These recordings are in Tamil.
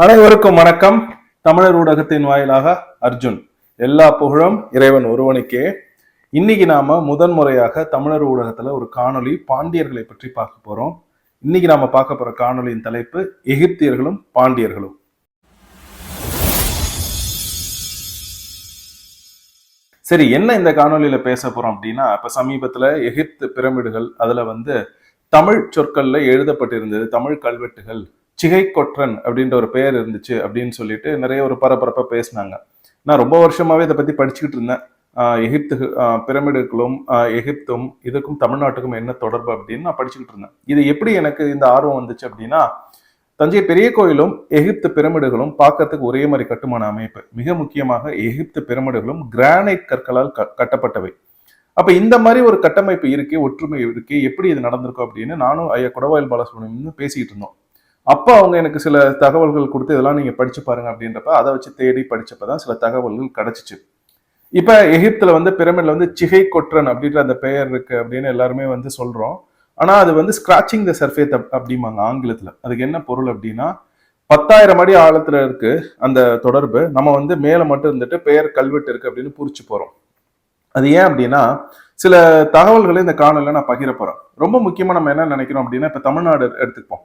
அனைவருக்கும் வணக்கம். தமிழர் ஊடகத்தின் வாயிலாக அர்ஜுன். எல்லா புகழும் இறைவன் ஒருவனுக்கே. இன்னைக்கு நாம முதன் முறையாக தமிழர் ஊடகத்துல ஒரு காணொலி பாண்டியர்களை பற்றி பார்க்க போறோம். இன்னைக்கு நாம பார்க்க போற காணொலியின் தலைப்பு எகிப்தியர்களும் பாண்டியர்களும். சரி என்ன இந்த காணொலியில பேச போறோம் அப்படின்னா இப்ப சமீபத்துல எகிப்து பிரமிடுகள் அதுல வந்து தமிழ் சொற்கள்ல எழுதப்பட்டிருந்தது தமிழ் கல்வெட்டுகள். சிகை கொற்றன் அப்படின்ற ஒரு பெயர் இருந்துச்சு அப்படின்னு சொல்லிட்டு நிறைய ஒரு பரபரப்பாக பேசினாங்க. நான் ரொம்ப வருஷமாவே இதை பத்தி படிச்சுக்கிட்டு இருந்தேன். எகிப்து பிரமிடுகளும் எகிப்தும் இதுக்கும் தமிழ்நாட்டுக்கும் என்ன தொடர்பு அப்படின்னு நான் படிச்சுக்கிட்டு இருந்தேன். இது எப்படி எனக்கு இந்த ஆர்வம் வந்துச்சு அப்படின்னா தஞ்சை பெரிய கோயிலும் எகிப்து பிரமிடுகளும் பார்க்கறதுக்கு ஒரே மாதிரி கட்டுமான அமைப்பு. மிக முக்கியமாக எகிப்து பிரமிடுகளும் கிரானைட் கற்களால் க- கட்டப்பட்டவை. அப்ப இந்த மாதிரி ஒரு கட்டமைப்பு இருக்கே ஒற்றுமை இருக்கே எப்படி இது நடந்திருக்கும் அப்படின்னு நானும் ஐயா குடவாயில் பாலசுப்ரமணியம் பேசிக்கிட்டு இருந்தோம். அப்போ அவங்க எனக்கு சில தகவல்கள் கொடுத்து இதெல்லாம் நீங்கள் படிச்சு பாருங்க அப்படின்றப்ப அதை வச்சு தேடி படிச்சப்பதான் சில தகவல்கள் கிடச்சிச்சு. இப்போ எகிப்தில் வந்து பிரமிடில் வந்து சிகை கொற்றன் அப்படின்ற அந்த பெயர் இருக்கு அப்படின்னு எல்லாருமே வந்து சொல்கிறோம் ஆனால் அது வந்து ஸ்க்ராச்சிங் த சர்ஃபேத் அப்படிம்பாங்க ஆங்கிலத்தில். அதுக்கு என்ன பொருள் அப்படின்னா பத்தாயிரம் அடி ஆழத்தில் இருக்கு அந்த தொடர்பு. நம்ம வந்து மேலே மட்டும் இருந்துட்டு பெயர் கல்வெட்டு இருக்கு அப்படின்னு புரிச்சு போகிறோம் அது ஏன் அப்படின்னா சில தகவல்களை இந்த காணொலியில் நான் பகிர போகிறேன் ரொம்ப முக்கியமாக நம்ம என்ன நினைக்கிறோம் அப்படின்னா இப்போ தமிழ்நாடு எடுத்துப்போம்.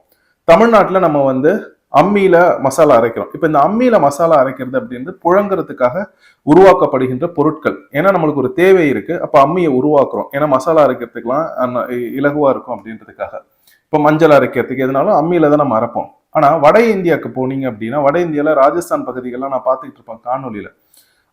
தமிழ்நாட்டில் நம்ம வந்து அம்மியில மசாலா அரைக்கிறோம். இப்போ இந்த அம்மியில மசாலா அரைக்கிறது அப்படின்றது புழங்குறதுக்காக உருவாக்கப்படுகின்ற பொருட்கள். ஏன்னா நம்மளுக்கு ஒரு தேவை இருக்கு. அப்போ அம்மியை உருவாக்குறோம். ஏன்னா மசாலா அரைக்கிறதுக்கெல்லாம் அன்ன- இ- இலகுவா இருக்கும் அப்படின்றதுக்காக. இப்போ மஞ்சள் அரைக்கிறதுக்கு எதுனாலும் அம்மியில தான் நம்ம அரைப்போம். ஆனா வட இந்தியாவுக்கு போனீங்க அப்படின்னா வட இந்தியாவில் ராஜஸ்தான் பகுதிகள்லாம் நான் பார்த்துக்கிட்டு இருப்பேன் காணொலியில.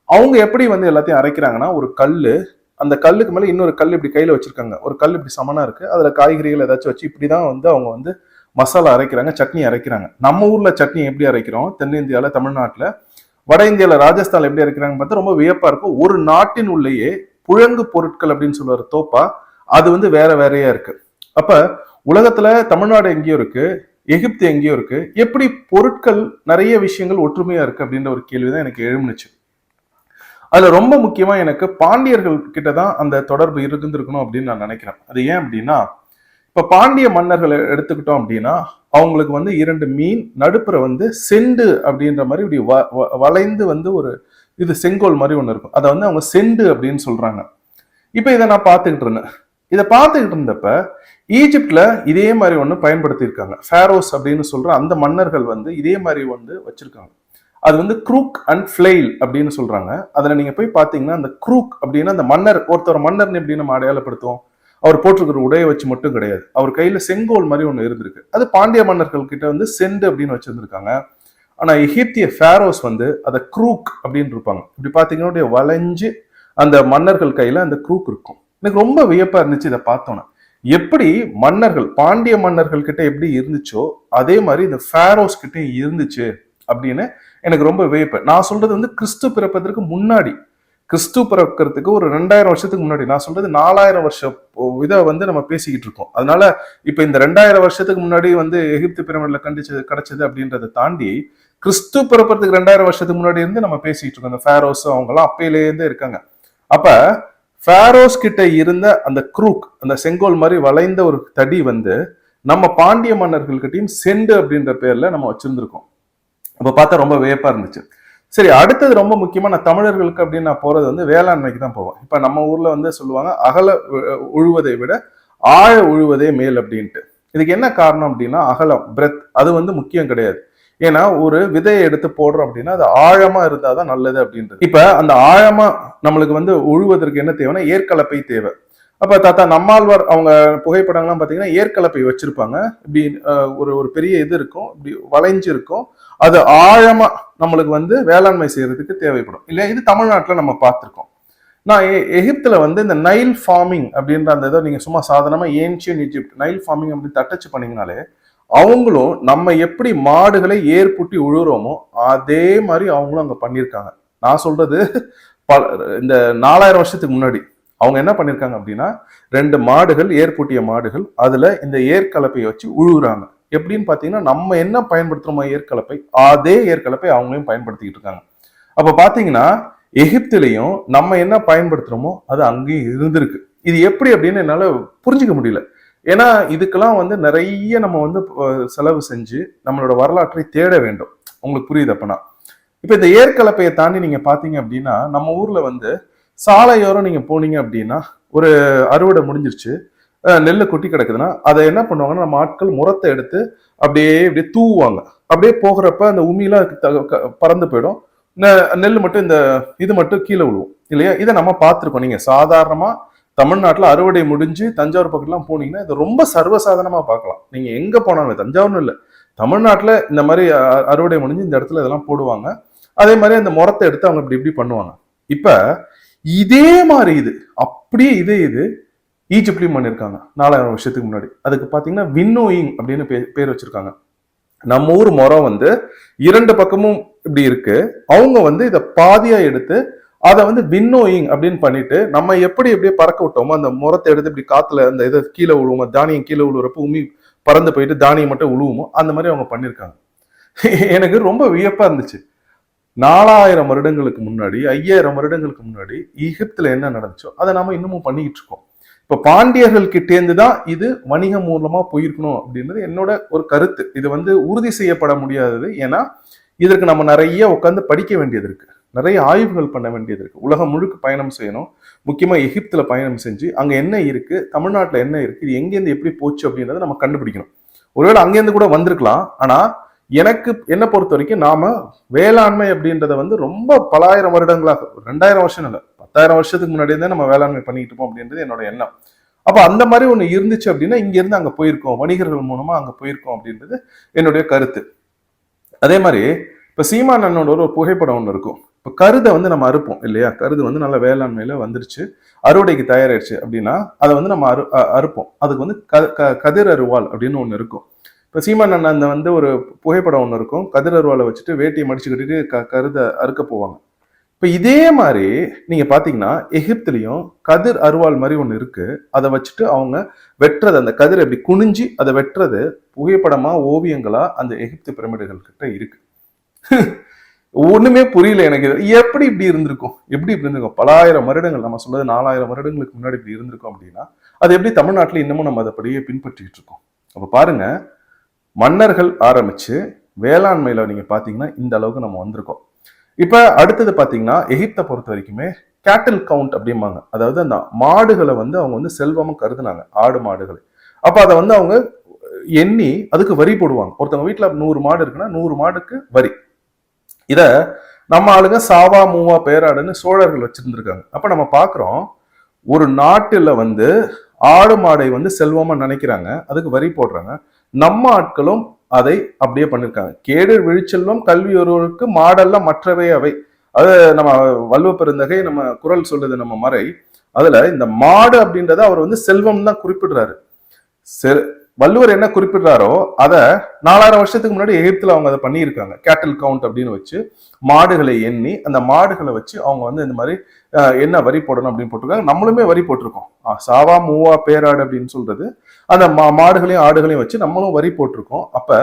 அவங்க எப்படி வந்து எல்லாத்தையும் அரைக்கிறாங்கன்னா ஒரு கல்லு. அந்த கல்லுக்கு மேலே இன்னொரு கல் இப்படி கையில வச்சிருக்காங்க. ஒரு கல் இப்படி சமனா இருக்கு. அதுல காய்கறிகள் ஏதாச்சும் வச்சு இப்படிதான் வந்து அவங்க வந்து மசாலா அரைக்கிறாங்க சட்னி அரைக்கிறாங்க. நம்ம ஊர்ல சட்னி எப்படி அரைக்கிறோம்? தென்னிந்தியாவில் தமிழ்நாட்டில். வட இந்தியாவில் ராஜஸ்தான்ல எப்படி அரைக்கிறாங்க பார்த்தா ரொம்ப வியப்பா இருக்கும். ஒரு நாட்டின் உள்ளேயே புழங்கு பொருட்கள் அப்படின்னு சொல்லுவார் தோப்பா அது வந்து வேற வேறையா இருக்கு. அப்ப உலகத்துல தமிழ்நாடு எங்கேயோ இருக்கு எகிப்து எங்கேயோ இருக்கு எப்படி பொருட்கள் நிறைய விஷயங்கள் ஒற்றுமையா இருக்கு அப்படின்ற ஒரு கேள்விதான் எனக்கு எழுமுனுச்சு அதுல ரொம்ப முக்கியமா எனக்கு பாண்டியர்கள் கிட்ட தான் அந்த தொடர்பு இருந்திருக்கணும் அப்படின்னு நான் நினைக்கிறேன். அது ஏன் அப்படின்னா இப்ப பாண்டிய மன்னர்களை எடுத்துக்கிட்டோம் அப்படின்னா அவங்களுக்கு வந்து இரண்டு மீன் நடுப்புற வந்து செண்டு அப்படின்ற மாதிரி இப்படி வ- வ- வளைந்து வந்து ஒரு இது செங்கோல் மாதிரி ஒன்று இருக்கும். அதை வந்து அவங்க செண்டு அப்படின்னு சொல்றாங்க. இப்போ இதை நான் பார்த்துக்கிட்டு இருந்தேன். இதை பார்த்துக்கிட்டு இருந்தப்ப ஈஜிப்ட்ல இதே மாதிரி ஒன்று பயன்படுத்தியிருக்காங்க. ஃபேரோஸ் அப்படின்னு சொல்ற அந்த மன்னர்கள் வந்து இதே மாதிரி வந்து வச்சிருக்காங்க. அது வந்து க்ரூக் அண்ட் ஃப்ளெயில் அப்படின்னு சொல்றாங்க. அதில் நீங்க போய் பார்த்தீங்கன்னா அந்த க்ரூக் அப்படின்னா அந்த மன்னர் ஒருத்தர் மன்னர்னு எப்படி நம்ம அடையாளப்படுத்துவோம்? அவர் போட்டிருக்கிற உடையை வச்சு மட்டும் கிடையாது. அவர் கையில செங்கோல் மாதிரி ஒன்று இருந்திருக்கு. அது பாண்டிய மன்னர்கள் கிட்ட வந்து செண்டு அப்படின்னு வச்சிருந்திருக்காங்க. ஆனா எகிப்திய ஃபேரோஸ் வந்து அதை க்ரூக் அப்படின்னு இருப்பாங்க. இப்படி பாத்தீங்கன்னா அப்படியே வளைஞ்சு அந்த மன்னர்கள் கையில அந்த க்ரூக் இருக்கும். எனக்கு ரொம்ப வியப்பா இருந்துச்சு இதை பார்த்தோன்னே. எப்படி மன்னர்கள் பாண்டிய மன்னர்கள் கிட்ட எப்படி இருந்துச்சோ அதே மாதிரி இந்த ஃபேரோஸ் கிட்ட இருந்துச்சு அப்படின்னு எனக்கு ரொம்ப வியப்பு. நான் சொல்றது வந்து கிறிஸ்து பிறப்பதற்கு முன்னாடி கிறிஸ்து பிறக்கிறதுக்கு ஒரு ரெண்டாயிரம் வருஷத்துக்கு முன்னாடி நான் சொல்றது நாலாயிரம் வருஷம் இதை வந்து நம்ம பேசிக்கிட்டு இருக்கோம். அதனால இப்ப இந்த ரெண்டாயிரம் வருஷத்துக்கு முன்னாடி வந்து எகிப்து பிரமிட்ல கண்டிச்சது கிடைச்சது அப்படின்றத தாண்டி கிறிஸ்து பிறப்பறதுக்கு ரெண்டாயிரம் வருஷத்துக்கு முன்னாடி இருந்து நம்ம பேசிட்டு இருக்கோம். இந்த ஃபேரோஸ் அவங்கெல்லாம் அப்பையிலேருந்தே இருக்காங்க. அப்ப ஃபேரோஸ் கிட்ட இருந்த அந்த குரூக் அந்த செங்கோல் மாதிரி வளைந்த ஒரு தடி வந்து நம்ம பாண்டிய மன்னர்கள்கிட்டையும் செண்டு அப்படின்ற பேர்ல நம்ம வச்சிருந்திருக்கோம். அப்ப பார்த்தா ரொம்ப வியப்பா இருந்துச்சு. சரி அடுத்தது ரொம்ப முக்கியமாக நான் தமிழர்களுக்கு அப்படின்னு நான் போறது வந்து வேளாண்மைக்கு தான் போவேன். இப்ப நம்ம ஊர்ல வந்து சொல்லுவாங்க அகல உழுவதை விட ஆழ உழுவதே மேல் அப்படின்ட்டு. இதுக்கு என்ன காரணம் அப்படின்னா அகலம் பிரெத் அது வந்து முக்கியம் கிடையாது. ஏன்னா ஒரு விதையை எடுத்து போடுறோம் அப்படின்னா அது ஆழமா இருந்தாதான் நல்லது அப்படின்றது. இப்ப அந்த ஆழமா நம்மளுக்கு வந்து உழுவதற்கு என்ன தேவைன்னா ஏற்கலப்பை தேவை. அப்ப தாத்தா நம்மாழ்வார் அவங்க புகைப்படங்கள்லாம் பாத்தீங்கன்னா ஏற்கலப்பை வச்சிருப்பாங்க. இப்படி ஒரு ஒரு பெரிய இது இருக்கும் இப்படி வளைஞ்சு இருக்கும் அது ஆழமா நம்மளுக்கு வந்து வேளாண்மை செய்யறதுக்கு தேவைப்படும். இல்லையா? இது தமிழ்நாட்டில் நம்ம பார்த்துருக்கோம். நான் எ- வந்து இந்த நைல் ஃபார்மிங் அப்படின்ற அந்த இதை நீங்கள் சும்மா சாதாரணமாக ஏன்ஷியன் இஜிப்ட் நைல் ஃபார்மிங் அப்படின்னு தட்டச்சு பண்ணிங்கனாலே அவங்களும் நம்ம எப்படி மாடுகளை ஏற்புட்டி உழுறோமோ அதே மாதிரி அவங்களும் அங்கே பண்ணியிருக்காங்க. நான் சொல்றது பல இந்த நாலாயிரம் வருஷத்துக்கு முன்னாடி. அவங்க என்ன பண்ணியிருக்காங்க அப்படின்னா ரெண்டு மாடுகள் ஏற்பூட்டிய மாடுகள் அதில் இந்த ஏற்கலப்பையை வச்சு உழுகுறாங்க எப்படின்னு பார்த்தீங்கன்னா நம்ம என்ன பயன்படுத்துறோமோ ஏற்கலப்பை அதே ஏற்கலப்பை அவங்களையும் பயன்படுத்திக்கிட்டு இருக்காங்க. அப்போ பார்த்தீங்கன்னா எகிப்திலையும் நம்ம என்ன பயன்படுத்துகிறோமோ அது அங்கேயும் இருந்திருக்கு. இது எப்படி அப்படின்னு என்னால் புரிஞ்சிக்க முடியல. ஏன்னா இதுக்கெல்லாம் வந்து நிறைய நம்ம வந்து செலவு செஞ்சு நம்மளோட வரலாற்றை தேட வேண்டும். உங்களுக்கு புரியுது அப்பனா? இப்போ இந்த ஏற்கலப்பையை தாண்டி நீங்கள் பார்த்தீங்க அப்படின்னா நம்ம ஊரில் வந்து சாலையோரம் நீங்கள் போனீங்க அப்படின்னா ஒரு அறுவடை முடிஞ்சிருச்சு. நெல் கொட்டி கிடக்குதுன்னா அதை என்ன பண்ணுவாங்கன்னா நம்ம ஆட்கள் முறத்தை எடுத்து அப்படியே அப்படியே தூவுவாங்க. அப்படியே போகிறப்ப அந்த உமிலாம் த- க- பறந்து போயிடும். நெ- நெல் மட்டும் இந்த இது மட்டும் கீழே விழுவும். இல்லையா? இதை நம்ம பார்த்துருக்கோம். நீங்க சாதாரணமா தமிழ்நாட்டில் அறுவடை முடிஞ்சு தஞ்சாவூர் பக்கம்லாம் போனீங்கன்னா இது ரொம்ப சர்வசாதாரணமா பார்க்கலாம். நீங்க எங்க போனாலும் தஞ்சாவூர்னு இல்லை. தமிழ்நாட்டில் இந்த மாதிரி அ- அறுவடை முடிஞ்சு இந்த இடத்துல இதெல்லாம் போடுவாங்க. அதே மாதிரி அந்த முறத்தை எடுத்து அவங்க இப்படி இப்படி பண்ணுவாங்க. இப்போ இதே மாதிரி இது அப்படியே இதே இது ஈஜிப்ட்லையும் பண்ணியிருக்காங்க நாலாயிரம் வருஷத்துக்கு முன்னாடி. அதுக்கு பார்த்தீங்கன்னா வின்னோயிங் அப்படின்னு பே- பேர் வச்சிருக்காங்க. நம்ம ஊர் முறம் வந்து இரண்டு பக்கமும் இப்படி இருக்கு. அவங்க வந்து இதை பாதியா எடுத்து அதை வந்து வின்னோயிங் அப்படின்னு பண்ணிட்டு நம்ம எப்படி எப்படியே பறக்க விட்டோமோ அந்த முறத்தை எடுத்து இப்படி காத்துல அந்த இதை கீழே விழுவோமோ தானியம் கீழே விழுவுறப்ப உமி பறந்து போயிட்டு தானியம் மட்டும் விழுவுமோ அந்த மாதிரி அவங்க பண்ணியிருக்காங்க எனக்கு ரொம்ப வியப்பா இருந்துச்சு. நாலாயிரம் வருடங்களுக்கு முன்னாடி ஐயாயிரம் வருடங்களுக்கு முன்னாடி ஈகிப்துல என்ன நடந்துச்சோ அதை நாம இன்னமும் பண்ணிக்கிட்டு இருக்கோம். இப்போ பாண்டியர்கள் கிட்டேந்து தான் இது வணிகம் மூலமா போயிருக்கணும் அப்படின்றது என்னோட ஒரு கருத்து. இது வந்து உறுதி செய்யப்பட முடியாதது. ஏன்னா இதற்கு நம்ம நிறைய உட்காந்து படிக்க வேண்டியது இருக்கு. நிறைய ஆய்வுகள் பண்ண வேண்டியது இருக்கு. உலகம் முழுக்க பயணம் செய்யணும். முக்கியமா எகிப்துல பயணம் செஞ்சு அங்க என்ன இருக்கு? தமிழ்நாட்டில் என்ன இருக்கு? இது எங்கேருந்து எப்படி போச்சு அப்படின்றத நம்ம கண்டுபிடிக்கணும். ஒருவேளை அங்கேருந்து கூட வந்திருக்கலாம். ஆனா எனக்கு என்னை பொறுத்த வரைக்கும் நாம வேளாண்மை அப்படின்றத வந்து ரொம்ப பலாயிரம் வருடங்களாக ரெண்டாயிரம் வருஷம் இல்லை பத்தாயிரம் வருஷத்துக்கு முன்னாடி இருந்தே நம்ம வேளாண்மை பண்ணிட்டு இருப்போம் அப்படின்றது என்னோட எண்ணம். அப்போ அந்த மாதிரி ஒன்று இருந்துச்சு அப்படின்னா இங்க இருந்து போயிருக்கோம். வணிகர்கள் மூலமா அங்கே போயிருக்கோம் அப்படின்றது என்னுடைய கருத்து. அதே மாதிரி இப்போ சீமான் அண்ணனோட ஒரு புகைப்படம் ஒன்று இருக்கும். இப்போ கருதை வந்து நம்ம அறுப்போம் இல்லையா? கருது வந்து நல்ல வேளாண்மையில வந்துருச்சு. அறுவடைக்கு தயாராயிடுச்சு அப்படின்னா அதை வந்து நம்ம அறு அறுப்போம். அதுக்கு வந்து க- க- கதிர் அருவாள் அப்படின்னு ஒன்று இருக்கும். இப்போ சீமான் அண்ணன் அந்த வந்து ஒரு புகைப்படம் ஒன்று இருக்கும். கதிர் அருவாளை வச்சுட்டு வேட்டியை மடிச்சு கட்டிட்டு க கருதை அறுக்க போவாங்க. இப்போ இதே மாதிரி நீங்கள் பார்த்தீங்கன்னா எகிப்துலேயும் கதிர் அருவாள் மாதிரி ஒன்று இருக்குது அதை வச்சுட்டு அவங்க வெட்டுறது அந்த கதிர் எப்படி குனிஞ்சு அதை வெட்டுறது புகைப்படமாக ஓவியங்களாக அந்த எகிப்து பிரமிடுகள் கிட்ட இருக்கு. ஒன்றுமே புரியல எனக்கு. இது. எப்படி இப்படி இருந்திருக்கும்? எப்படி இப்படி இருந்திருக்கும்? பலாயிரம் வருடங்கள் நம்ம சொல்றது நாலாயிரம் வருடங்களுக்கு முன்னாடி இப்படி இருந்திருக்கும் அப்படின்னா அது எப்படி தமிழ்நாட்டில் இன்னமும் நம்ம அதை அப்படியே பின்பற்றிட்டு இருக்கோம்? அப்போ பாருங்க மன்னர்கள் ஆரம்பித்து வேளாண்மையில் நீங்கள் பார்த்தீங்கன்னா இந்த அளவுக்கு நம்ம வந்திருக்கோம். இப்ப அடுத்தது பாத்தீங்கன்னா எகிப்தை பொறுத்த வரைக்குமே கேட்டில் கவுண்ட் அப்படிம்பாங்க. அதாவது அந்த மாடுகளை வந்து அவங்க வந்து செல்வமா கருதுனாங்க ஆடு மாடுகளை. அப்ப அதை வந்து அவங்க எண்ணி அதுக்கு வரி போடுவாங்க. ஒருத்தவங்க வீட்டுல நூறு மாடு இருக்குன்னா நூறு மாடுக்கு வரி. இத நம்ம ஆளுங்க சாவா மூவா பேராடுன்னு சோழர்கள் வச்சிருந்திருக்காங்க. அப்ப நம்ம பாக்குறோம் ஒரு நாட்டுல வந்து ஆடு மாடை வந்து செல்வமா நினைக்கிறாங்க அதுக்கு வரி போடுறாங்க. நம்ம ஆட்களும் அதை அப்படியே பண்ணிருக்காங்க. கேடு விழிச்செல்வம் கல்வி ஒருவருக்கு மாடெல்லாம் மற்றவை அவை. அது நம்ம வள்ளுவ பெருந்தகை நம்ம குரல் சொல்லுது நம்ம மறை. அதுல இந்த மாடு அப்படின்றத அவர் வந்து செல்வம் தான் குறிப்பிடுறாரு. செ- வள்ளுவர் என்ன குறிப்பிடுறாரோ அதை நாலாயிரம் வருஷத்துக்கு முன்னாடி எகிப்துல அவங்க அதை பண்ணியிருக்காங்க. கேட்டில் கவுண்ட் அப்படின்னு வச்சு மாடுகளை எண்ணி அந்த மாடுகளை வச்சு அவங்க வந்து இந்த மாதிரி என்ன வரி போடணும் அப்படின்னு போட்டிருக்காங்க. நம்மளுமே வரி போட்டிருக்கோம். சாவா மூவா பேராடு அப்படின்னு சொல்றது அந்த மா மாடுகளையும் ஆடுகளையும் வச்சு நம்மளும் வரி போட்டிருக்கோம். அப்போ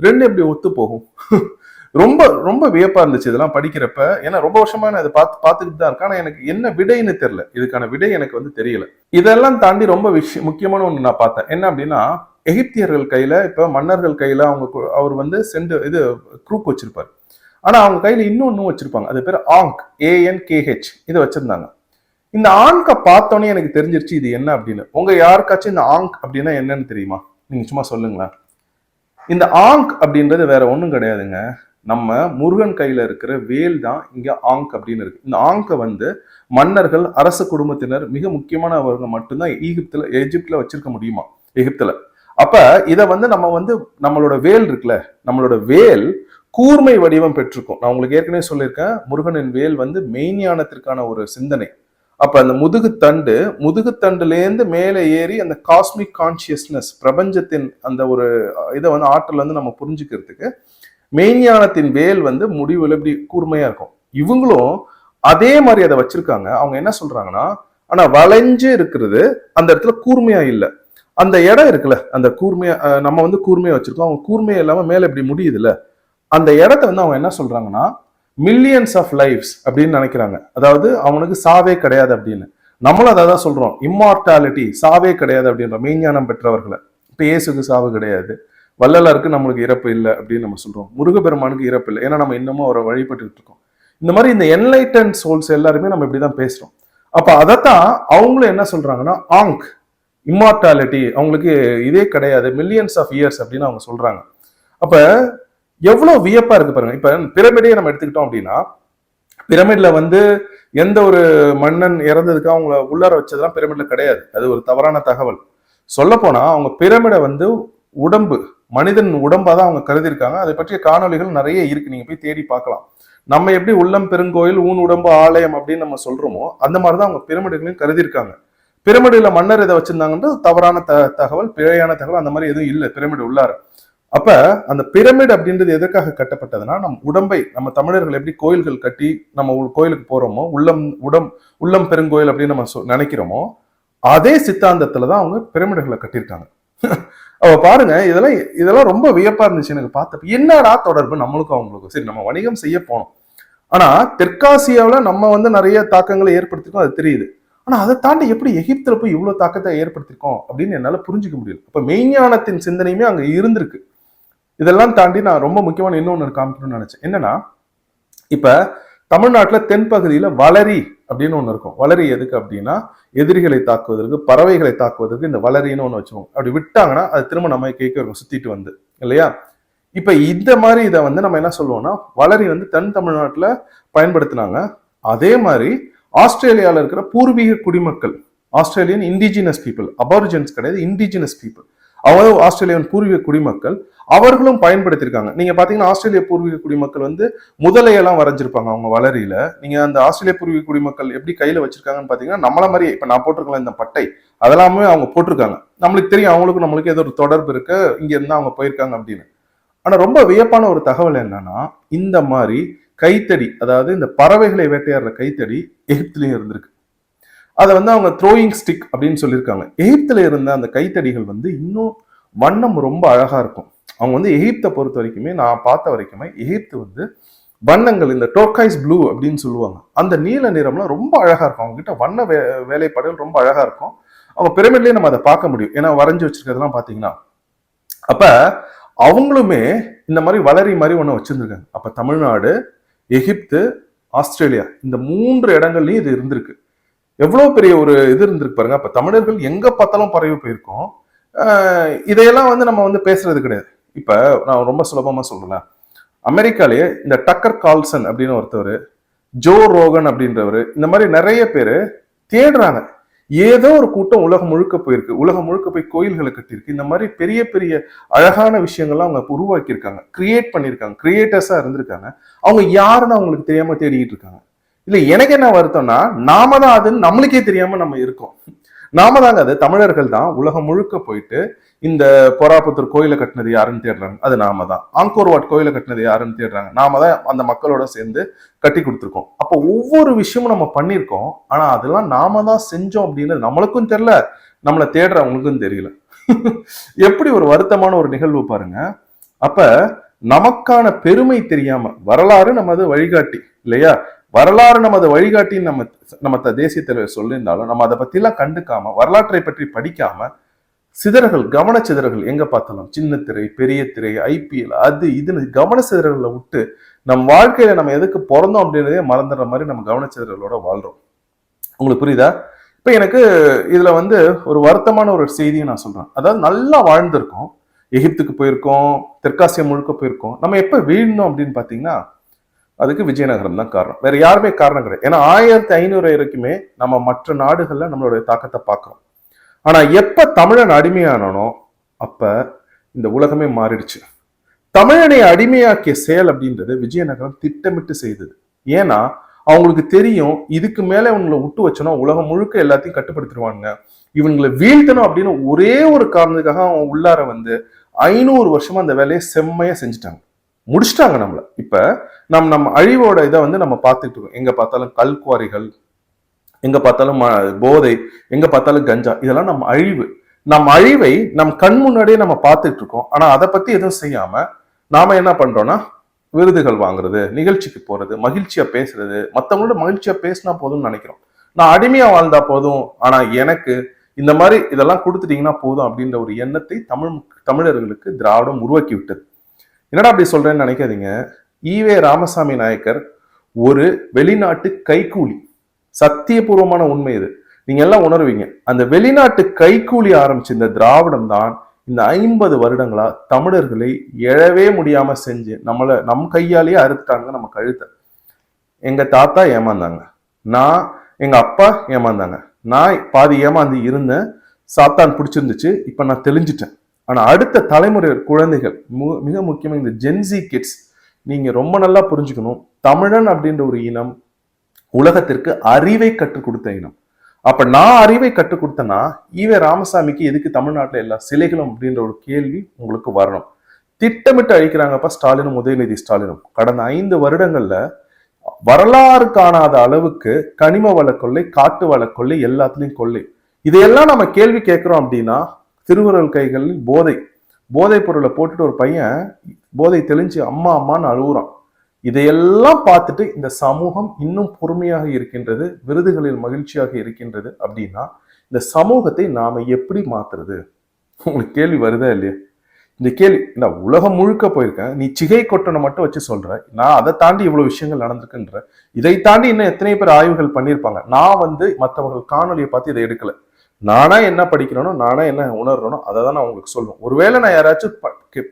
ரெண்டு எப்படி ஒத்து போகும்? ரொம்ப ரொம்ப வியப்பா இருந்துச்சு இதெல்லாம் படிக்கிறப்ப. ஏன்னா ரொம்ப வருஷமா நான் இதை பார்த்து பார்த்துக்கிட்டு தான் இருக்கேன். ஆனால் எனக்கு என்ன விடைன்னு தெரியல. இதுக்கான விடை எனக்கு வந்து தெரியல. இதெல்லாம் தாண்டி ரொம்ப விஷயம் முக்கியமான ஒன்று நான் பார்த்தேன். என்ன அப்படின்னா எகிப்தியர்கள் கையில இப்ப மன்னர்கள் கையில அவங்க அவர் வந்து செண்டு இது குரூப் வச்சிருப்பாரு. ஆனா அவங்க கையில இன்னொன்றும் வச்சிருப்பாங்க. அது பேர் ஆங்க் ஏஎன் கேஹெச் இதை வச்சிருந்தாங்க. இந்த ஆங்க்கை பார்த்தோன்னே எனக்கு தெரிஞ்சிருச்சு இது என்ன அப்படின்னு. உங்க யாருக்காச்சும் இந்த ஆங்க் அப்படின்னா என்னன்னு தெரியுமா? நீங்க சும்மா சொல்லுங்களேன். இந்த ஆங்க் அப்படின்றது வேற ஒன்றும் கிடையாதுங்க. நம்ம முருகன் கையில இருக்கிற வேல் தான் இங்க ஆங்க் அப்படின்னு இருக்கு. இந்த ஆங்கை வந்து மன்னர்கள் அரச குடும்பத்தினர் மிக முக்கியமானவர்கள் மட்டும்தான் ஈகிப்துல எகிப்துல வச்சிருக்க முடியுமா? எகிப்துல. அப்ப இதை வந்து நம்ம வந்து நம்மளோட வேல் இருக்குல்ல நம்மளோட வேல் கூர்மை வடிவம் பெற்றிருக்கும். நான் உங்களுக்கு ஏற்கனவே சொல்லியிருக்கேன் முருகனின் வேல் வந்து மெய்ஞானத்திற்கான ஒரு சிந்தனை. அப்ப அந்த முதுகுத்தண்டு முதுகுத்தண்டுலேருந்து மேலே ஏறி அந்த காஸ்மிக் கான்சியஸ்னஸ் பிரபஞ்சத்தின் அந்த ஒரு இதை வந்து ஆற்றல் வந்து நம்ம புரிஞ்சுக்கிறதுக்கு மெய்ஞானத்தின் வேல் வந்து முடிவில் இப்படி கூர்மையா இருக்கும். இவங்களும் அதே மாதிரி அதை வச்சிருக்காங்க. அவங்க என்ன சொல்றாங்கன்னா ஆனா வளைஞ்சு இருக்கிறது அந்த இடத்துல கூர்மையா இல்லை. அந்த இடம் இருக்குல்ல அந்த கூர்மையா நம்ம வந்து கூர்மையா வச்சிருக்கோம். அவங்க கூர்மையா இல்லாம மேல இப்படி முடியுதுல்ல. அந்த இடத்த வந்து அவங்க என்ன சொல்றாங்கன்னா மில்லியன்ஸ் ஆஃப் லைஃப்ஸ் அப்படின்னு நினைக்கிறாங்க. அதாவது அவனுக்கு சாவே கிடையாது அப்படின்னு. நம்மளும் அதை தான் சொல்கிறோம் இம்மார்டாலிட்டி சாவே கிடையாது அப்படின்ற மெய்ஞானம் பெற்றவர்களை. இப்போ இயேசுக்கு சாவு கிடையாது. வள்ளலாருக்கு நம்மளுக்கு இறப்பு இல்லை அப்படின்னு நம்ம சொல்கிறோம் முருகப்பெருமானுக்கு இறப்பு இல்லை. ஏன்னா நம்ம இன்னமும் அவரை வழிபட்டுக்கிட்டு இருக்கோம். இந்த மாதிரி இந்த என்லைட்டன் சோல்ஸ் எல்லாருமே நம்ம இப்படி தான் பேசுகிறோம் அப்போ அதைத்தான் அவங்களும் என்ன சொல்கிறாங்கன்னா ஆங்க் இம்மார்டாலிட்டி அவங்களுக்கு இதே கிடையாது. மில்லியன்ஸ் ஆஃப் இயர்ஸ் அப்படின்னு அவங்க சொல்கிறாங்க அப்போ எவ்வளவு வியப்பா இருக்கு பாருங்க. இப்ப பிரமிடே நம்ம எடுத்துக்கிட்டோம் அப்படின்னா பிரமிட்ல வந்து எந்த ஒரு மன்னன் இறந்ததுக்கு அவங்கள உள்ளார வச்சதெல்லாம் பிரமிட்ல கிடையாது. அது ஒரு தவறான தகவல். சொல்ல போனா அவங்க பிரமிடை வந்து உடம்பு மனிதன் உடம்பா தான் அவங்க கருதியிருக்காங்க. அதை பற்றிய காணொளிகள் நிறைய இருக்கு. நீங்க போய் தேடி பார்க்கலாம். நம்ம எப்படி உள்ளம் பெருங்கோயில் ஊன் உடம்பு ஆலயம் அப்படின்னு நம்ம சொல்றோமோ அந்த மாதிரிதான் அவங்க பிரமிடுகளையும் கருதியிருக்காங்க. பிரமிடுல மன்னர் இதை வச்சிருந்தாங்கன்றது தவறான த தகவல் பிழையான தகவல் அந்த மாதிரி எதுவும் இல்லை. பிரமிடு உள்ளார. அப்ப அந்த பிரமிட் அப்படின்றது எதற்காக கட்டப்பட்டதுன்னா நம் உடம்பை நம்ம தமிழர்கள் எப்படி கோயில்கள் கட்டி நம்ம கோயிலுக்கு போறோமோ உள்ளம் உடம் உள்ளம் பெருங்கோயில் அப்படின்னு நம்ம சொ- நினைக்கிறோமோ அதே சித்தாந்தத்துல தான் அவங்க பிரமிடுகளை கட்டியிருக்காங்க. அவ பாருங்க இதெல்லாம் இதெல்லாம் ரொம்ப வியப்பா இருந்துச்சு எனக்கு பார்த்தப்ப. என்னடா தொடர்பு நம்மளுக்கும் அவங்களுக்கும்? சரி நம்ம வணிகம் செய்ய போனோம். ஆனா தெற்காசியாவில் நம்ம வந்து நிறைய தாக்கங்களை ஏற்படுத்திருக்கோம் அது தெரியுது. ஆனா அதை தாண்டி எப்படி எகிப்துல போய் இவ்வளவு தாக்கத்தை ஏற்படுத்திருக்கோம் அப்படின்னு என்னால புரிஞ்சுக்க முடியல. அப்ப மெய்ஞானத்தின் சிந்தனையுமே அங்க இருந்திருக்கு. இதெல்லாம் தாண்டி நான் ரொம்ப முக்கியமான இன்னொன்று காமிக்கணும்னு நினைச்சேன். என்னன்னா இப்போ தமிழ்நாட்டில் தென்பகுதியில் வளரி அப்படின்னு ஒன்று இருக்கும். வளரி எதுக்கு அப்படின்னா எதிரிகளை தாக்குவதற்கு பறவைகளை தாக்குவதற்கு இந்த வளரின்னு ஒன்று வச்சுக்கோங்க அப்படி விட்டாங்கன்னா அது திரும்ப நம்ம கேட்க இருக்கும் சுத்திட்டு வந்து. இல்லையா? இப்போ இந்த மாதிரி இதை வந்து நம்ம என்ன சொல்லுவோம்னா வளரி வந்து தென் தமிழ்நாட்டில் பயன்படுத்தினாங்க. அதே மாதிரி ஆஸ்திரேலியாவில் இருக்கிற பூர்வீக குடிமக்கள் ஆஸ்திரேலியன் இண்டிஜினஸ் பீப்புள் அபாரிஜன்ஸ் கிடையாது இண்டிஜினஸ் பீப்புள் அவங்க ஆஸ்திரேலியன் பூர்வீக குடிமக்கள் அவர்களும் பயன்படுத்தியிருக்காங்க. நீங்க பாத்தீங்கன்னா ஆஸ்திரேலிய பூர்வீக குடிமக்கள் வந்து முதலையெல்லாம் வரைஞ்சிருப்பாங்க அவங்க வளரியில. நீங்க அந்த ஆஸ்திரேலிய பூர்வீக குடிமக்கள் எப்படி கையில வச்சிருக்காங்கன்னு பாத்தீங்கன்னா நம்மள மாதிரி இப்ப நான் போட்டிருக்கலாம் இந்த பட்டை அதெல்லாமே அவங்க போட்டிருக்காங்க. நம்மளுக்கு தெரியும் அவங்களுக்கும் நம்மளுக்கு ஏதோ ஒரு தொடர்பு இருக்கு இங்க இருந்து அவங்க போயிருக்காங்க அப்படின்னு. ஆனா ரொம்ப வியப்பான ஒரு தகவல் என்னன்னா இந்த மாதிரி கைத்தடி அதாவது இந்த பறவைகளை வேட்டையாடுற கைத்தடி எகிப்துலயும் இருந்திருக்கு. அதை வந்து அவங்க த்ரோயிங் ஸ்டிக் அப்படின்னு சொல்லியிருக்காங்க. எகிப்தில் இருந்த அந்த கைத்தடிகள் வந்து இன்னும் வண்ணம் ரொம்ப அழகாக இருக்கும். அவங்க வந்து எகிப்தை பொறுத்த வரைக்குமே நான் பார்த்த வரைக்குமே எகிப்து வந்து வண்ணங்கள் இந்த டோர்கைஸ் ப்ளூ அப்படின்னு சொல்லுவாங்க. அந்த நீல நிறம்லாம் ரொம்ப அழகாக இருக்கும். அவங்ககிட்ட வண்ண வே வேலைப்பாடுகள் ரொம்ப அழகாக இருக்கும். அவங்க பிரமிட்லேயே நம்ம அதை பார்க்க முடியும். ஏன்னா வரைஞ்சி வச்சிருக்கிறதெல்லாம் பார்த்தீங்கன்னா. அப்போ அவங்களுமே இந்த மாதிரி வளரி மாதிரி ஒன்று வச்சுருந்துருக்காங்க. அப்போ தமிழ்நாடு எகிப்து ஆஸ்திரேலியா இந்த மூன்று இடங்கள்லையும் இது இருந்திருக்கு. எவ்வளோ பெரிய ஒரு இது இருந்திருக்கு பாருங்க. அப்போ தமிழர்கள் எங்கே பார்த்தாலும் பரவி போயிருக்கோம். இதையெல்லாம் வந்து நம்ம வந்து பேசுறது கிடையாது. இப்போ நான் ரொம்ப சுலபமாக சொல்றேன். அமெரிக்காலேயே இந்த டக்கர் கால்சன் அப்படின்னு ஒருத்தவர் ஜோ ரோகன் அப்படின்றவர் இந்த மாதிரி நிறைய பேர் தேடுறாங்க. ஏதோ ஒரு கூட்டம் உலகம் முழுக்க போயிருக்கு. உலகம் முழுக்க போய் கோயில்களை கட்டியிருக்கு. இந்த மாதிரி பெரிய பெரிய அழகான விஷயங்கள்லாம் அவங்க உருவாக்கியிருக்காங்க. கிரியேட் பண்ணியிருக்காங்க. கிரியேட்டர்ஸாக இருந்திருக்காங்க. அவங்க யாருன்னு அவங்களுக்கு தெரியாமல் தேடிக்கிட்டு இருக்காங்க. இல்லை எனக்கு என்ன வருத்தம்னா நாம தான் அதுன்னு நம்மளுக்கே தெரியாம நம்ம இருக்கோம். நாம தாங்க அது தமிழர்கள் தான் உலகம் முழுக்க போயிட்டு இந்த பொறாப்புத்தூர் கோயிலை கட்டினது யாருன்னு தேடுறாங்க. அது நாம தான். ஆங்கோர்வாட் கோயிலை கட்டினது யாருன்னு தேடுறாங்க. நாம தான் அந்த மக்களோட சேர்ந்து கட்டி கொடுத்துருக்கோம். அப்போ ஒவ்வொரு விஷயமும் நம்ம பண்ணியிருக்கோம். ஆனா அதெல்லாம் நாம தான் செஞ்சோம் அப்படின்னு நம்மளுக்கும் தெரியல. நம்மளை தேடுறவங்களுக்கும் தெரியல. எப்படி ஒரு வருத்தமான ஒரு நிகழ்வு பாருங்க. அப்ப நமக்கான பெருமை தெரியாம வரலாறு நமது வழிகாட்டி இல்லையா? வரலாறு நமது வழிகாட்டின்னு நம்ம நம்ம த- தேசிய தலைவர் சொல்லியிருந்தாலும் நம்ம அதை பற்றிலாம் கண்டுக்காம வரலாற்றை பற்றி படிக்காம சிதறல்கள் கவன சிதறல்கள் எங்க பார்த்தாலும் சின்ன திரை பெரிய திரை ஐபிஎல் அது இதுன்னு கவன சிதறல்களை விட்டு நம் வாழ்க்கையில நம்ம எதுக்கு பிறந்தோம் அப்படின்றதே மறந்துடுற மாதிரி நம்ம கவன சிதறலோட வாழ்றோம். உங்களுக்கு புரியுதா? இப்போ எனக்கு இதுல வந்து ஒரு வருத்தமான ஒரு செய்தியை நான் சொல்றேன். அதாவது நல்லா வாழ்ந்திருக்கோம். எகிப்துக்கு போயிருக்கோம் தெற்காசியம் முழுக்க போயிருக்கோம். நம்ம எப்போ வீழணும் அப்படின்னு பார்த்தீங்கன்னா அதுக்கு விஜயநகரம் தான் காரணம். வேற யாருமே காரணம் கிடையாது. ஏன்னா ஆயிரத்தி ஐநூறு வரைக்குமே நம்ம மற்ற நாடுகள்ல நம்மளுடைய தாக்கத்தை பார்க்குறோம். ஆனா எப்ப தமிழன் அடிமையானனோ அப்ப இந்த உலகமே மாறிடுச்சு. தமிழனை அடிமையாக்கிய செயல் அப்படின்றது விஜயநகரம் திட்டமிட்டு செய்தது. ஏன்னா அவங்களுக்கு தெரியும் இதுக்கு மேலே இவங்களை விட்டு வச்சோன்னா உலகம் முழுக்க எல்லாத்தையும் கட்டுப்படுத்திடுவாங்க. இவங்களை வீழ்த்தணும் அப்படின்னு ஒரே ஒரு காரணத்துக்காக அவங்க உள்ளார வந்து ஐநூறு வருஷமா அந்த வேலையை செம்மையா செஞ்சுட்டாங்க. முடிச்சிட்டாங்க நம்மளை. இப்போ நம் நம்ம அழிவோட இதை வந்து நம்ம பார்த்துட்டு இருக்கோம். எங்கே பார்த்தாலும் கல்குவாரிகள் எங்கே பார்த்தாலும் போதை எங்கே பார்த்தாலும் கஞ்சா இதெல்லாம் நம்ம அழிவு. நம் அழிவை நம் கண் முன்னாடியே நம்ம பார்த்துட்டு இருக்கோம். ஆனால் அதை பற்றி எதுவும் செய்யாமல் நாம் என்ன பண்ணுறோன்னா விருதுகள் வாங்குறது நிகழ்ச்சிக்கு போகிறது மகிழ்ச்சியாக பேசுறது மற்றவங்களோட மகிழ்ச்சியாக பேசினா போதும்னு நினைக்கிறோம். நான் அடிமையாக வாழ்ந்தா போதும். ஆனால் எனக்கு இந்த மாதிரி இதெல்லாம் கொடுத்துட்டீங்கன்னா போதும் அப்படின்ற ஒரு எண்ணத்தை தமிழ் தமிழர்களுக்கு திராவிடம் உருவாக்கி விட்டது. என்னடா அப்படி சொல்றேன்னு நினைக்காதீங்க. ஈவே ராமசாமி நாயக்கர் ஒரு வெளிநாட்டு கைக்கூலி சத்தியபூர்வமான உண்மை இது. நீங்க எல்லாம் உணர்வீங்க. அந்த வெளிநாட்டு கைக்கூலி ஆரம்பிச்ச இந்த திராவிடம் தான் இந்த ஐம்பது வருடங்களா தமிழர்களை எழவே முடியாம செஞ்சு நம்மளை நம் கையாலேயே அறுத்துட்டாங்க நம்ம கழுத்தை. எங்க தாத்தா ஏமாந்தாங்க. நான் எங்க அப்பா ஏமாந்தாங்க. நான் பாதி ஏமாந்து இருந்தேன். சாத்தான் பிடிச்சிருந்துச்சு. இப்ப நான் தெளிஞ்சிட்டேன். ஆனால் அடுத்த தலைமுறை குழந்தைகள் மு- மிக முக்கியமாக இந்த ஜென்சி கிட்ஸ் நீங்கள் ரொம்ப நல்லா புரிஞ்சுக்கணும். தமிழன் அப்படின்ற ஒரு இனம் உலகத்திற்கு அறிவை கற்றுக் கொடுத்த இனம். அப்ப நான் அறிவை கற்றுக் கொடுத்தேன்னா ஈவே ராமசாமிக்கு எதுக்கு தமிழ்நாட்டில் எல்லா சிலைகளும் அப்படின்ற ஒரு கேள்வி உங்களுக்கு வரணும். திட்டமிட்டு அழிக்கிறாங்கப்பா ஸ்டாலினும் உதயநிதி ஸ்டாலினும். கடந்த ஐந்து வருடங்கள்ல வரலாறு காணாத அளவுக்கு கனிம வள கொள்ளை காட்டு வள கொள்ளை எல்லாத்துலேயும் கொள்ளை. இதையெல்லாம் நம்ம கேள்வி கேட்கிறோம் அப்படின்னா திருவுருள் கைகளில் போதை. போதைப் பொருளை போட்டுட்டு ஒரு பையன் போதை தெளிஞ்சு அம்மா அம்மான்னு அழுகுறான் இதையெல்லாம் பார்த்துட்டு இந்த சமூகம் இன்னும் பொறுமையாக இருக்கின்றது விருதுகளில் மகிழ்ச்சியாக இருக்கின்றது அப்படின்னா இந்த சமூகத்தை நாம எப்படி மாத்துறது? உங்களுக்கு கேள்வி வருதா இல்லையா? இந்த கேள்வி நான் உலகம் முழுக்க போயிருக்கேன். நீ சிகை கொட்டனை மட்டும் வச்சு சொல்ற. நான் அதை தாண்டி இவ்வளவு விஷயங்கள் நடந்திருக்குன்ற. இதை தாண்டி இன்னும் எத்தனை பேர் ஆய்வுகள் பண்ணியிருப்பாங்க. நான் வந்து மற்றவர்கள் காணொலியை பார்த்து இதை எடுக்கல. நானா என்ன படிக்கிறேனோ நானா என்ன உணர்றேனோ அதை தான் நான் உங்களுக்கு சொல்லுவேன் ஒருவேளை நான் யாராச்சும்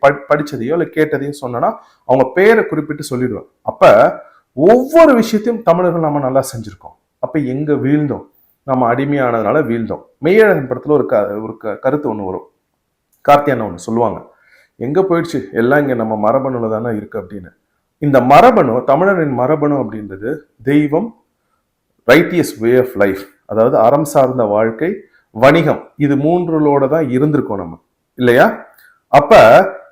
ப- படிச்சதையோ இல்லை கேட்டதையும் சொன்னேன்னா அவங்க பேரை குறிப்பிட்டு சொல்லிடுவேன். அப்ப ஒவ்வொரு விஷயத்தையும் தமிழர்கள் நம்ம நல்லா செஞ்சுருக்கோம். அப்ப எங்க வீழ்ந்தோம்? நம்ம அடிமையானதுனால வீழ்ந்தோம். மெய்யழகன் படத்துல ஒரு க ஒரு க- கருத்து ஒன்று வரும். கார்த்தியான ஒன்று சொல்லுவாங்க. எங்க போயிடுச்சு? எல்லாம் இங்க நம்ம மரபணுல தானே இருக்கு அப்படின்னு. இந்த மரபணு தமிழரின் மரபணு அப்படின்றது தெய்வம் ரைட்டியஸ் வே ஆஃப் லைஃப் அதாவது அறம் சார்ந்த வாழ்க்கை வணிகம். இது மூன்றுலோட தான் இருந்திருக்கோம் நம்ம. இல்லையா? அப்ப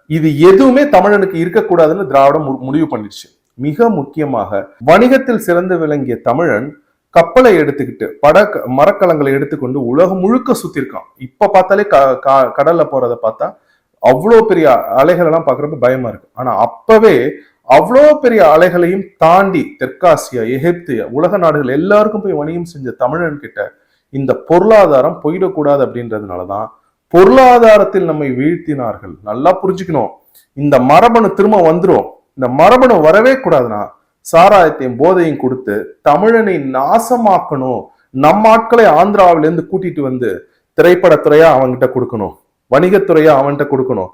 இது எதுவுமே தமிழனுக்கு இருக்கக்கூடாதுன்னு திராவிடம் முடிவு பண்ணிடுச்சு. மிக முக்கியமாக வணிகத்தில் சிறந்து விளங்கிய தமிழன் கப்பலை எடுத்துக்கிட்டு பட மரக்கலங்களை எடுத்துக்கொண்டு உலகம் முழுக்க சுத்திருக்கான் இப்ப பார்த்தாலே க- க- கடல்ல போறத பார்த்தா அவ்வளோ பெரிய அலைகள் எல்லாம் பயமா இருக்கு. ஆனா அப்பவே அவ்வளோ பெரிய அலைகளையும் தாண்டி தெற்காசியா எகிப்து உலக நாடுகள் எல்லாருக்கும் போய் வணிகம் செஞ்ச தமிழன் கிட்ட இந்த பொருளாதாரம் போயிடக்கூடாது அப்படின்றதுனாலதான் பொருளாதாரத்தில் நம்மை வீழ்த்தினார்கள். நல்லா புரிஞ்சுக்கணும். இந்த மரபணு திரும்ப வந்துடும் இந்த மரபணு வரவே கூடாதுன்னா சாராயத்தையும் போதையும் கொடுத்து தமிழனை நாசமாக்கணும். நம்ம ஆட்களை ஆந்திராவிலேருந்து கூட்டிட்டு வந்து திரைப்படத்துறையா அவன்கிட்ட கொடுக்கணும். வணிகத்துறையா அவன்கிட்ட கொடுக்கணும்.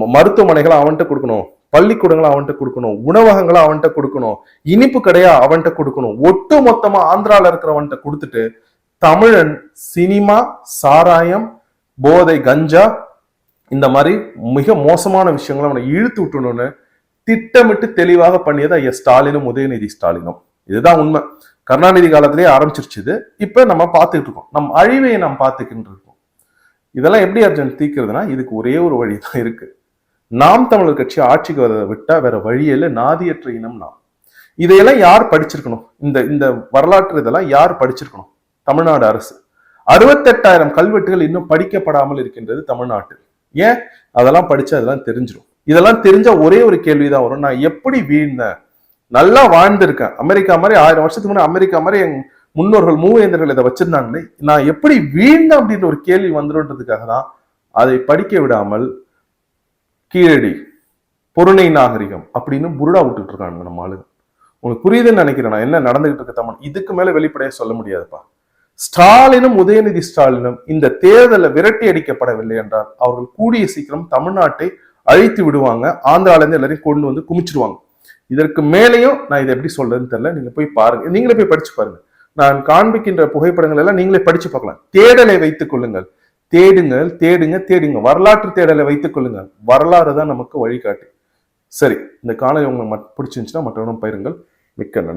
ம- மருத்துவமனைகளை அவன்கிட்ட கொடுக்கணும். பள்ளிக்கூடங்களை அவன்கிட்ட கொடுக்கணும். உணவகங்களை அவன்கிட்ட கொடுக்கணும். இனிப்பு கடையா அவன்கிட்ட கொடுக்கணும். ஒட்டு மொத்தமா ஆந்திரால இருக்கிறவன்கிட்ட கொடுத்துட்டு தமிழன் சினிமா சாராயம் போதை கஞ்சா இந்த மாதிரி மிக மோசமான விஷயங்களை அவனை இழுத்து விட்டுணும்னு திட்டமிட்டு தெளிவாக பண்ணியது ஐயா ஸ்டாலினும் உதயநிதி ஸ்டாலினும். இதுதான் உண்மை. கருணாநிதி காலத்திலேயே ஆரம்பிச்சிருச்சு இப்போ இப்ப நம்ம பார்த்துக்கிட்டு இருக்கோம். நம் அழிவையை நாம் பார்த்துக்கிட்டு இருக்கோம். இதெல்லாம் எப்படி அர்ஜுன் தீர்க்கிறதுனா இதுக்கு ஒரே ஒரு வழி தான் இருக்கு. நாம் தமிழர் கட்சி ஆட்சிக்கு வரதை விட்டா வேற வழியில நாதியற்ற இனம் நாம். இதையெல்லாம் யார் படிச்சிருக்கணும்? இந்த இந்த வரலாற்று இதெல்லாம் யார் படிச்சிருக்கணும்? தமிழ்நாடு அரசு. அறுபத்தெட்டாயிரம் கல்வெட்டுகள் இன்னும் படிக்கப்படாமல் இருக்கின்றது தமிழ்நாட்டில். ஏன்? அதெல்லாம் படிச்சு அதெல்லாம் தெரிஞ்சிடும் இதெல்லாம் தெரிஞ்ச ஒரே ஒரு கேள்விதான் வரும். நான் எப்படி வீழ்ந்தேன்? நல்லா வாழ்ந்திருக்கேன். அமெரிக்கா மாதிரி ஆயிரம் வருஷத்துக்கு முன்னாடி அமெரிக்கா மாதிரி எங்க முன்னோர்கள் மூவேந்தர்கள் இதை வச்சிருந்தாங்கன்னு நான் எப்படி வீழ்ந்தேன் அப்படின்ற ஒரு கேள்வி வந்துடுன்றதுக்காக தான் அதை படிக்க விடாமல் கீழடி பொருணை நாகரிகம் அப்படின்னு புருடா விட்டுட்டு இருக்காங்க நம்ம ஆளுங்க. உங்களுக்கு புரியுதுன்னு நினைக்கிறேன். நான் என்ன நடந்துகிட்டு இருக்க தமிழ்? இதுக்கு மேல வெளிப்படையா சொல்ல முடியாதுப்பா. ஸ்டாலினும் உதயநிதி ஸ்டாலினும் இந்த தேர்தலில் விரட்டி அடிக்கப்படவில்லை என்றால் அவர்கள் கூடிய சீக்கிரம் தமிழ்நாட்டை அழித்து விடுவாங்க. ஆந்திராலேருந்து எல்லாரையும் கொண்டு வந்து குமிச்சிடுவாங்க. இதற்கு மேலேயும் நான் இதை எப்படி சொல்றதுன்னு தெரியல. நீங்க போய் பாருங்க. நீங்களே போய் படிச்சு பாருங்க. நான் காண்பிக்கின்ற புகைப்படங்கள் எல்லாம் நீங்களே படிச்சு பார்க்கலாம். தேடலை வைத்துக் கொள்ளுங்கள். தேடுங்கள் தேடுங்க தேடுங்க. வரலாற்று தேடலை வைத்துக் கொள்ளுங்கள். வரலாறு தான் நமக்கு வழிகாட்டு. சரி இந்த காணொலி உங்களுக்கு மட்- பிடிச்சிருந்துச்சுன்னா மற்றவனும் பயிருங்கள் மிக்க நன்றி.